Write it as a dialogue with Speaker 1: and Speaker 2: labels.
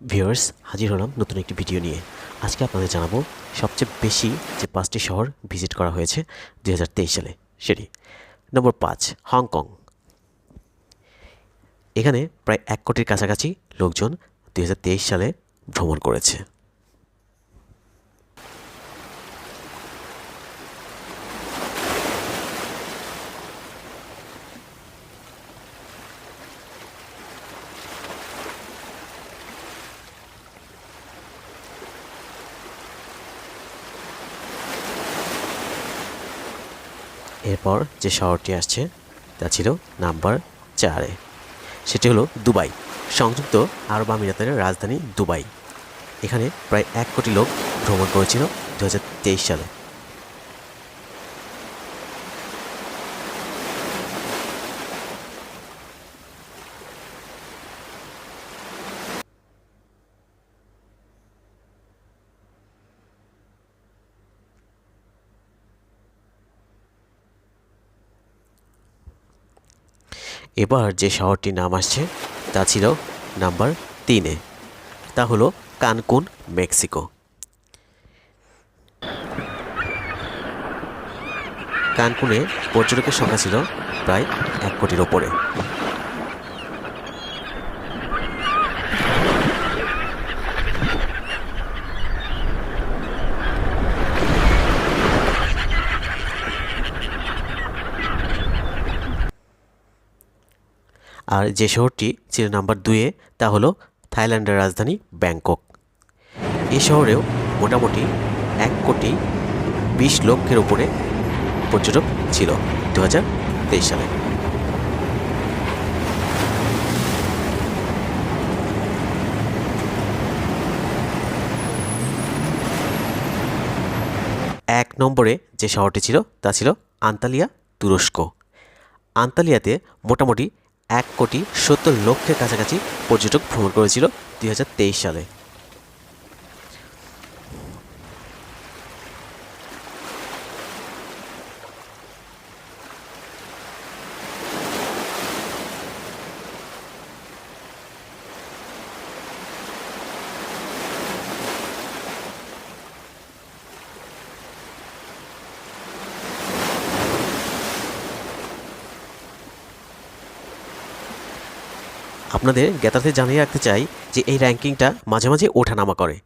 Speaker 1: Viewers, হাজির হলাম নতুন একটি ভিডিও নিয়ে। আজকে আপনাদের জানাব সবচেয়ে বেশি যে পাঁচটি শহর ভিজিট করা হয়েছে দু হাজার তেইশ সালে, সেটি। নম্বর পাঁচ, হংকং। এখানে প্রায় এক কোটির কাছাকাছি লোকজন দু হাজার তেইশ সালে ভ্রমণ করেছে। এরপর যে শহরটি আসছে, তা ছিল নাম্বার চারে। সেটি হলো দুবাই। সংযুক্ত আরব আমিরাতের রাজধানী দুবাই। এখানে প্রায় এক কোটি লোক ভ্রমণ করেছিল দু হাজার তেইশ সালে। এবার যে শহরটির নাম আসছে, তা ছিল নাম্বার তিনে। তা হলো কানকুন, মেক্সিকো। কানকুনে পর্যটকের সংখ্যা ছিল প্রায় এক কোটির ওপরে। আর যে শহরটি ছিল নাম্বার দুয়ে তা হলো থাইল্যান্ডের রাজধানী ব্যাংকক। এই শহরেও মোটামুটি এক কোটি বিশ লক্ষের উপরে পর্যটক ছিল দু হাজার তেইশ সালে। এক নম্বরে যে শহরটি ছিল, তা ছিল আন্তালিয়া তুরস্ক। আন্তালিয়াতে মোটামুটি এক কোটি সত্তর লক্ষের কাছাকাছি পর্যটক ভ্রমণ করেছিল দুই হাজার তেইশ সালে। আপনাদের জ্ঞাতার্থে জানিয়ে রাখতে চাই যে এই র্যাঙ্কিংটা মাঝে মাঝে ওঠানামা করে।